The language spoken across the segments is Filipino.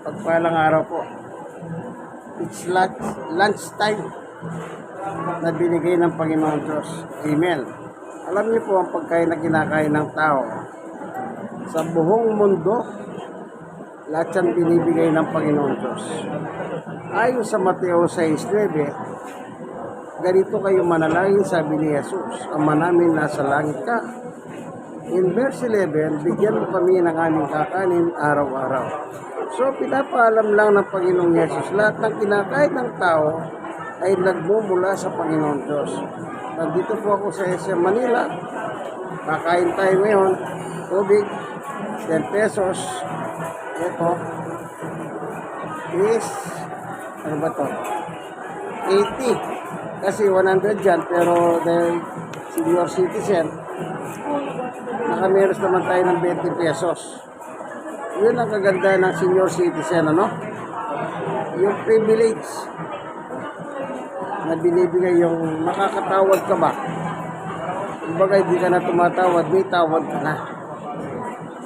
Pagpalang araw po. It's lunch, lunch time na binigay ng Panginoon Diyos. Amen. Alam niyo po ang pagkain na kinakain ng tao. Sa buong mundo, lahat yan binibigay ng Panginoon Diyos. Ayon sa Mateo 6.9, ganito kayo manalangin, sabi ni Jesus, Ama namin nasa langit ka. In verse 11, bigyan mo kami ng aming kakanin araw-araw. So, pinapaalam lang ng Panginoong Yesus, lahat ng kinakain ng tao ay nagmumula sa Panginoon Diyos. Nandito po ako sa SM Manila. Kakain tayo ngayon. Tubig, 10 pesos. Ito is, ano ba to? 80. Kasi 100 dyan, pero dahil senior citizen, nakameros naman tayo ng 20 pesos. Yun ang kaganda ng senior citizen, ano? Yung privilege na binibigay yung makakatawad ka ba? Kumbaga, hindi ka na tumatawad, may tawad ka na.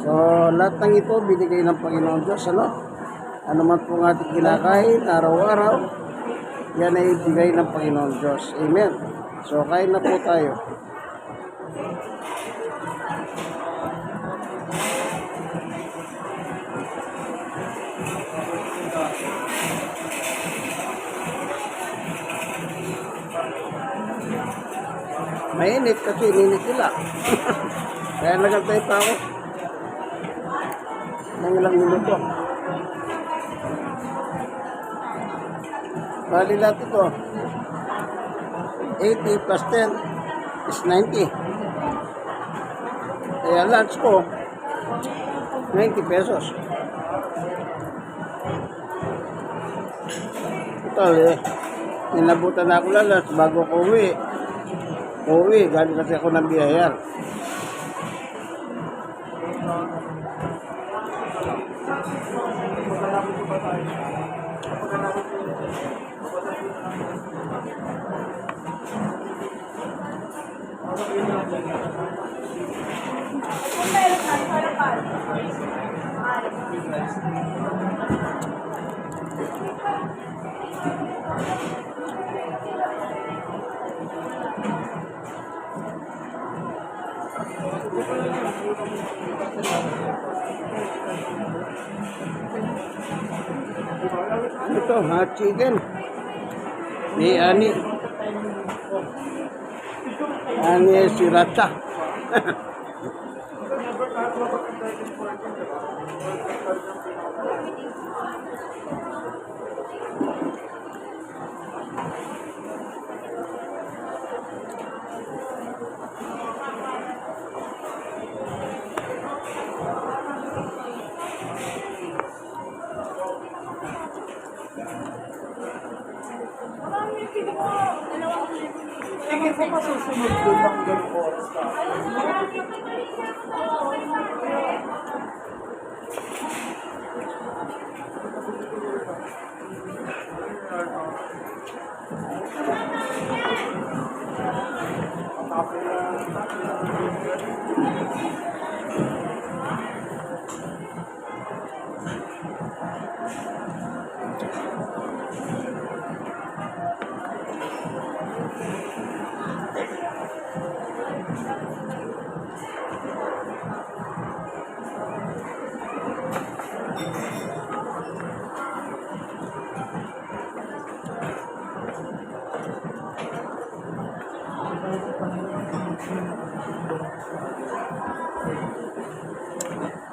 So, lahat ng ito binigay ng Panginoon Diyos, ano? Ano man po ang ating kinakain, araw-araw, yan ay bigay ng Panginoon Diyos. Amen. So, kain na po tayo. Mainit kasi ininit nila. Kaya nagantay pa ako. Nang ilang minuto. Bali lahat ito. 80 plus 10 is 90. Kaya lunch ko, 90 pesos. Ito eh, nilabutan na ako lalas bago ko uwi. Uwi, galing kasi ako ng biyayar. Ano to? Hot chicken. Ni ani. Ani sriracha.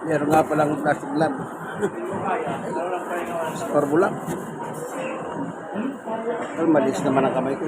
Meron nga palang plastic lamp. Skorbo lang. Pero malis naman ang kamay ko.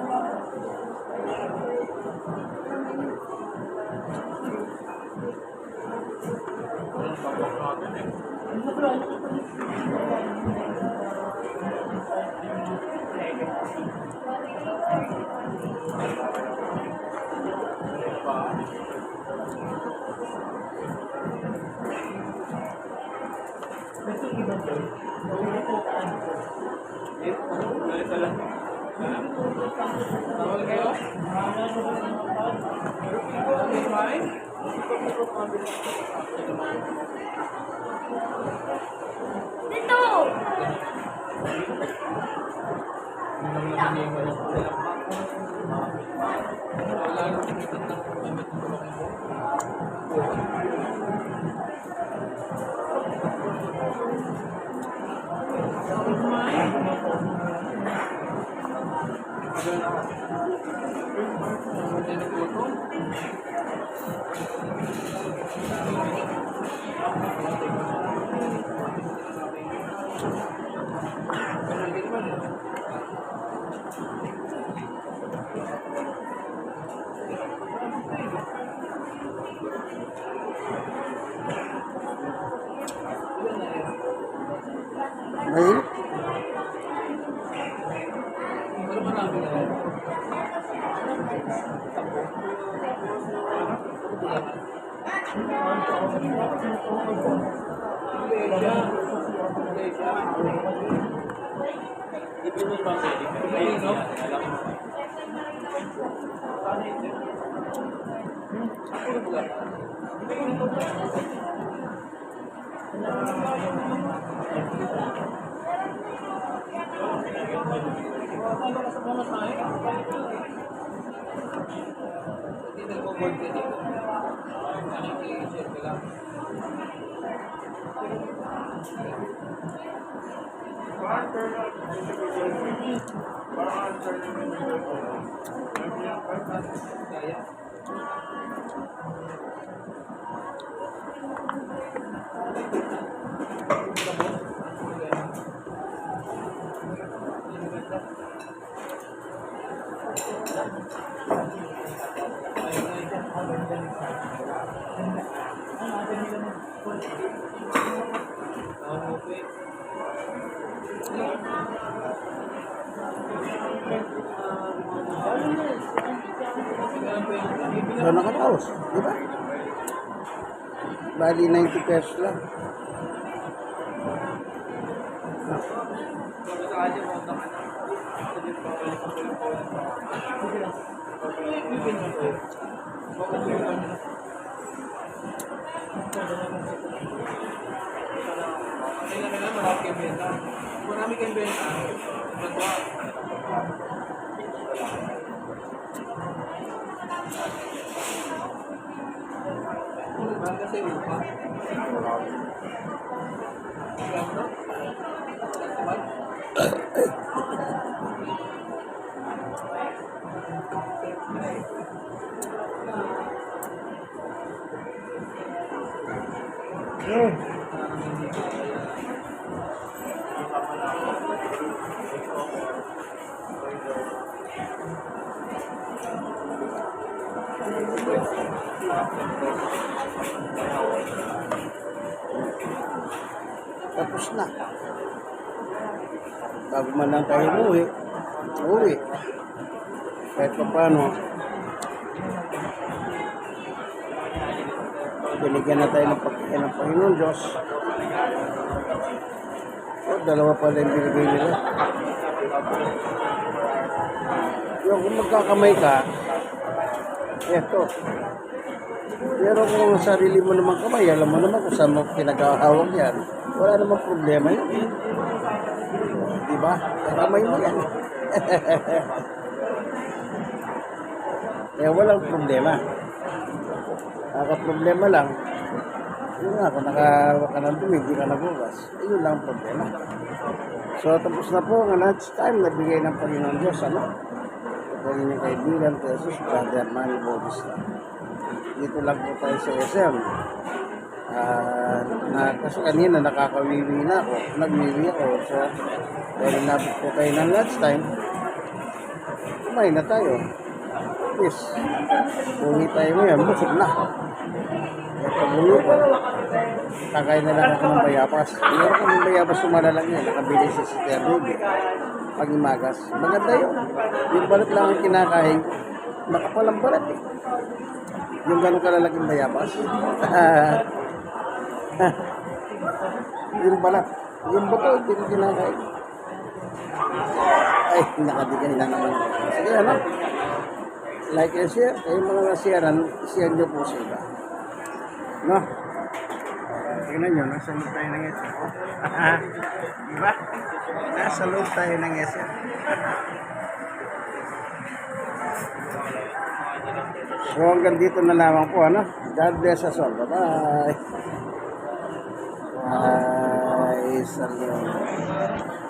Ito, iba ko. Ito, ito lang. Bawal kayo? Dito! Dito! Ayun. Thank you. Eh. May So, nakataos, di ba? Bali, 90 pesos lang. Marami kayong benta. Nagwa. Mahal kasi upa. Tapos na. Bago man lang tayo umuwi, uwi. Kahit pa paano, binigyan na tayo ng pagkain ng Panginoon Diyos. O, dalawa pala yung binigay nila. Yung kung magkakamay ka, eto. Pero kung ang sarili mo naman kamay, alam mo naman kung saan mo pinag-ahawag yan, wala namang problema yun. Di ba? Ang kamay mo yan. Kaya walang problema. Naka-problema lang, yun nga, kung nakahawak ka ng dumi, hindi ka nagugas, yun lang ang problema. So, tapos na po ang lunch time na bigay ng Panginoon Diyos, ano? Ito ang inyong kaibigan, Jesus, Brother Manny Bautista. Dito lang po tayo sa SM. Ah, na, kasi kanina nakakawiwi na ako. Nagwiwi ako. So, dahil nabot ko tayo ng lunch time, kumain na tayo. Yes. Uwi tayo ngayon, busog na. Kakain na lang ako ng bayabas. Meron kami bayabas sumalalaki yan. Nakabili si si Ruby. Pag imagas. Maganda yun. Yung balat lang ang kinakain. Makapalang balat eh. Yung ganun kalalaking bayabas. yung balat. Yung buto, hindi ko kinakain. Ay, nakadigay na naman. Sige, ano? Like and share. Kayo mga nasiyaran, share nyo po sa iba. No? Tingnan nyo, nasa loob tayo ng ESA. diba? Nasa loob tayo ng ESA. So hanggang dito na lamang po, ano? God bless us all. Bye-bye. Bye. Salud.